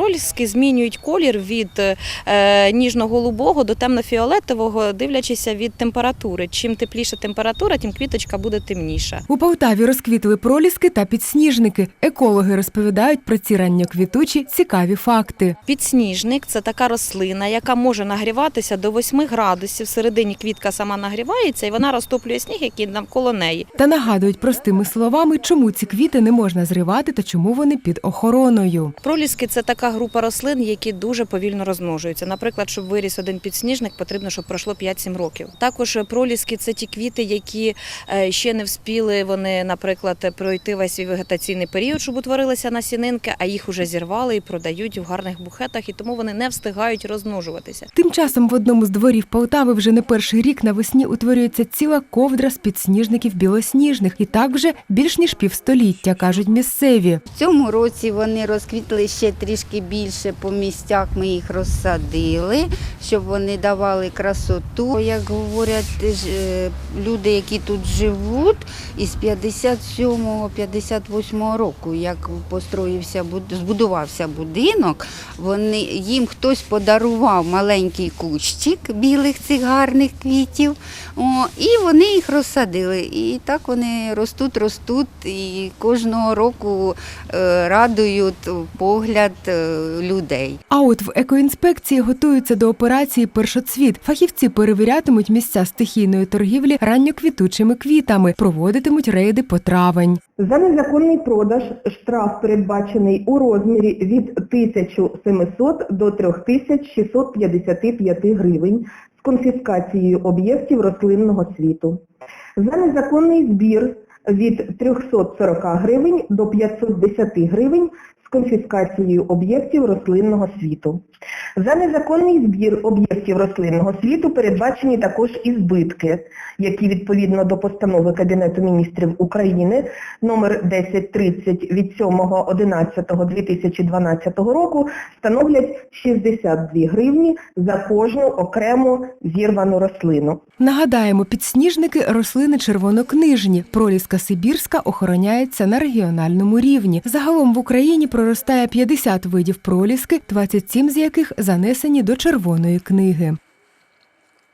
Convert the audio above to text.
Проліски змінюють колір від е, ніжно-голубого до темно-фіолетового, дивлячися від температури. Чим тепліша температура, тим квіточка буде темніша. У Полтаві розквітли проліски та підсніжники. Екологи розповідають про ці ранньоквітучі цікаві факти. Підсніжник це така рослина, яка може нагріватися до 8 градусів. Всередині квітка сама нагрівається і вона розтоплює сніг, який навколо неї. Та нагадують простими словами, чому ці квіти не можна зривати та чому вони під охороною. Проліски це така група рослин, які дуже повільно розмножуються. Наприклад, щоб виріс один підсніжник, потрібно, щоб пройшло 5-7 років. Також проліски це ті квіти, які е, ще не вспіли вони, наприклад, пройти весь свій вегетаційний період, щоб утворилися насінинки, а їх уже зірвали і продають в гарних букетах, і тому вони не встигають розмножуватися. Тим часом в одному з дворів Полтави вже не перший рік навесні утворюється ціла ковдра з підсніжників білосніжних, і так вже більш ніж півстоліття, кажуть місцеві. В цьому році вони розквітли ще трішки більше по місцях. Ми їх розсадили, щоб вони давали красоту. Як говорять е, люди, які тут живуть, із 57-58 року, як построївся збудувався будинок, вони їм хтось подарував маленький кущик білих цих гарних квітів. О, і вони їх розсадили. І так вони ростуть, ростуть, і кожного року е, радують погляд е, людей. А от в екоінспекції готуються до операції Першоцвіт. Фахівці перевірятимуть місця стихійної торгівлі ранньоквітучими квітами, проводитимуть рейди по травень. За незаконний продаж штраф передбачений у розмірі від 1700 до 3655 гривень з конфіскацією об'єктів рослинного світу. За незаконний збір від 340 гривень до 510 гривень з конфіскацією об'єктів рослинного світу. За незаконний збір об'єктів рослинного світу передбачені також і збитки, які відповідно до постанови Кабінету міністрів України номер 1030 від 7.11.2012 року становлять 62 гривні за кожну окрему зірвану рослину. Нагадаємо, підсніжники рослини червонокнижні. Проліска Сибірська охороняється на регіональному рівні. Загалом в Україні проростає 50 видів проліски, 27 з яких занесені до червоної книги.